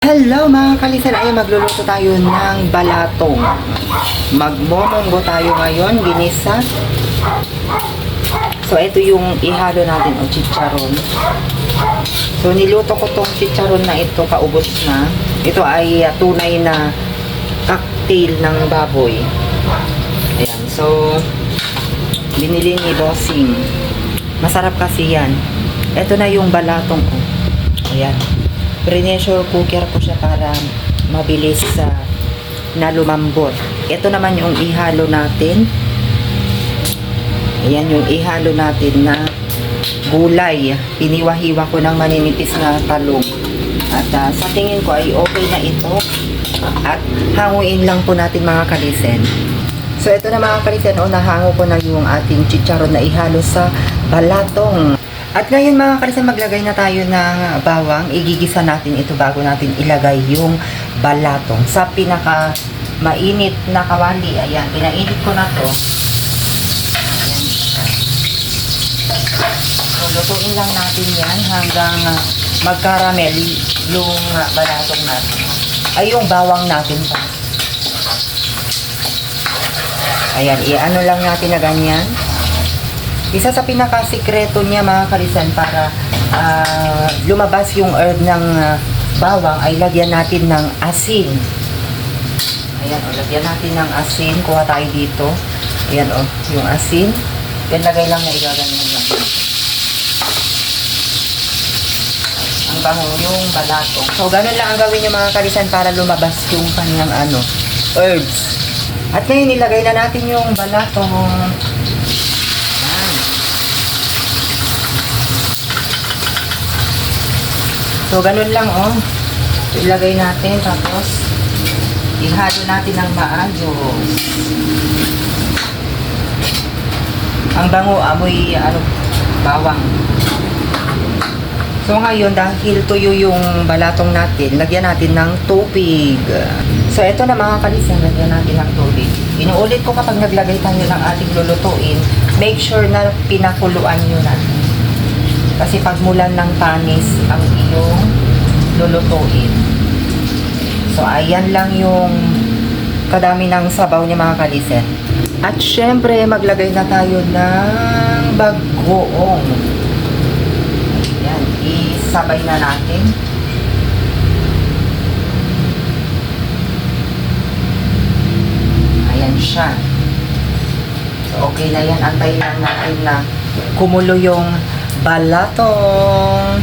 Hello mga kalisan, ay magluluto tayo ng balatong. Magmomonggo tayo ngayon, ginisa. So ito yung ihalo natin o chicharon. So niluto ko tong chicharon na ito, paubos na. Ito ay uh, tunay na cocktail ng baboy. Ayan, so binili ni Bossing. Masarap kasi yan. Ito na yung balatong ko. Ayan. Pre-pressure cooker ko siya para mabilis sa na lumambot. Ito naman yung ihalo natin. Ayan yung ihalo natin na gulay. Piniwahiwa ko ng maninipis na talong. At ah, sa tingin ko ay okay na ito. At hanguin lang po natin mga kalisen. So ito na mga kalisen, o nahango ko na yung ating chicharon na ihalo sa balatong. At ngayon mga kalisen, maglagay na tayo ng bawang. Igigisa natin ito bago natin ilagay yung balatong. Sa pinaka mainit na kawali, ayan, pinainit ko na to. Ayan siya. So, lutuin lang natin yan hanggang magkaramel yung balatong natin. Ay, yung bawang natin pa. Ayan, i-ano lang natin na ganyan. Isa sa pinakasikreto niya mga kalisan para ah, lumabas yung herb ng ah, bawang ay lagyan natin ng asin. Ayan, o, lagyan natin ng asin. Kuha tayo dito. Ayan, o, yung asin. Yan, lagay lang na igaganyan lang. Ang bango yung balatong. So, ganun lang ang gawin niyo mga kalisan para lumabas yung kanyang ano, herbs. At ngayon, nilagay na natin yung balatong. Yan. So, ganun lang, oh. Ilagay natin, tapos, ihalo natin ng maayos. Ang bango, amoy, ano, bawang. So ngayon, dahil tuyo yung balatong natin, lagyan natin ng tubig. So ito na mga kalisan, lagyan natin ng tubig. Inuulit ko kapag naglagay tayo ng ating lulutuin, make sure na pinakuluan nyo na. Kasi pagmulan ng panis ang iyong lulutuin. So ayan lang yung kadami ng sabaw niya mga kalisen. At syempre, maglagay na tayo ng bagoong. Yan, isabay na natin. Ayan siya. So, okay na yan. Antayin lang natin na kumulo yung balatong.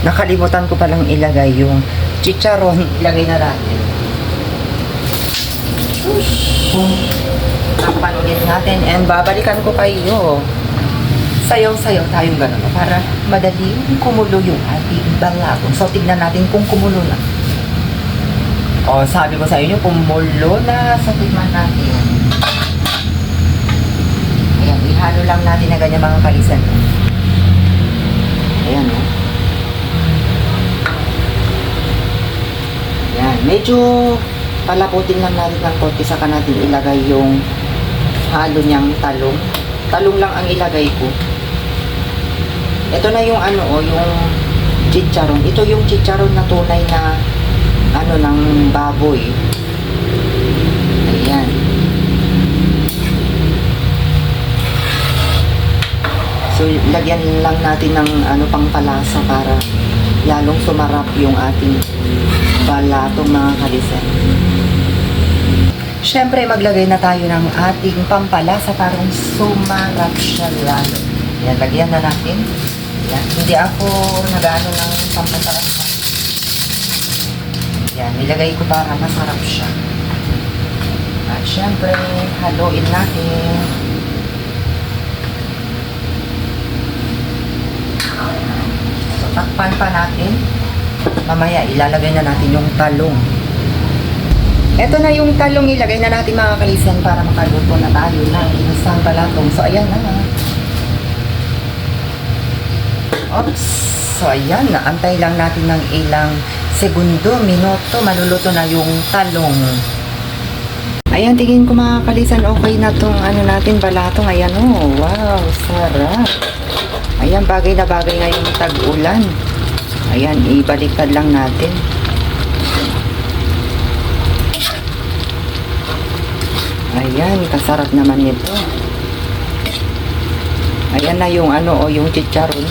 Nakalimutan ko palang ilagay yung chicharon. Ilagay na natin. Takpan ulit natin and babalikan ko kayo sayaw-sayaw tayong gano'n para madali kumulo yung ating balatong. So, tignan natin kung kumulo na. O, sabi ko sa inyo, kumulo na. So, tignan natin. Ayan, ihalo lang natin na ganyan mga kalisan. Ayan, o. Ayan, medyo palaputin lang natin ng konti saka natin ilagay yung halo niyang talong. Talong lang ang ilagay ko. Ito na yung ano o, yung chicharon. Ito yung chicharon na tunay na ano ng baboy. Ayan. So, lagyan lang natin ng ano pangpalasa para lalong sumarap yung ating balatong mga kalisan. Siyempre, maglagay na tayo ng ating pampalasa para sumarap siya lalo. Yan, lagyan na natin. Yan, hindi ako nag-ano ng pampasarap. Yan, nilagay ko para masarap siya. At syempre, haluin natin. So, takpan pa natin. Mamaya, ilalagay na natin yung talong. Ito na yung talong ilagay na natin mga kalisan para makaluto na tayo ng inasang balatong. So, ayan na. Oops. So, ayan. Naantay lang natin ng ilang segundo, minuto. Maluluto na yung talong. Ayan, tingin ko mga kalisan, okay na tong ano natin, balatong. Ayan oh, wow, sarap. Ayan, bagay na bagay ngayong tag-ulan. Ayan, ibaliktad lang natin. Ayan, kasarap naman ito. Ayan na yung ano, o oh, yung chicharon.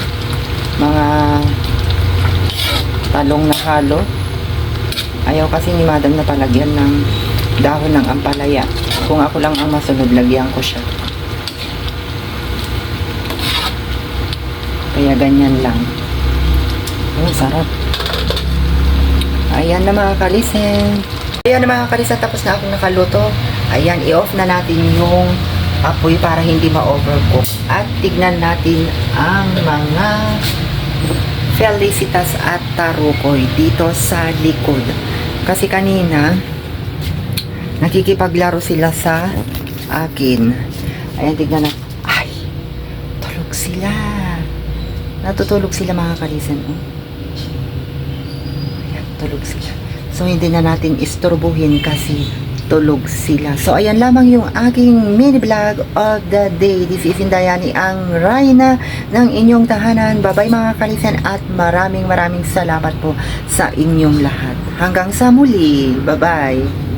Mga talong na halo. Ayaw kasi ni madam na palagyan ng dahon ng ampalaya. Kung ako lang ang masunod, lagyan ko siya. Kaya ganyan lang. Oh, sarap. Ayan na mga kalisen. Ayan na mga kalisen, tapos na akong nakaluto. Ayan, i-off na natin yung apoy para hindi ma-overcook. At tignan natin ang mga Felicitas at Tarukoy dito sa likod. Kasi kanina, nakikipaglaro sila sa akin. Ayan, tignan na. Ay, tulog sila. Natutulog sila mga kalisen. Oh. Ayan, tulog sila. So, hindi na natin istorbuhin kasi tulog sila. So, ayan lamang yung aking mini vlog of the day. This is Indayani, ang Rayna ng inyong tahanan. Bye-bye mga kalisen at maraming maraming salamat po sa inyong lahat. Hanggang sa muli. Bye-bye.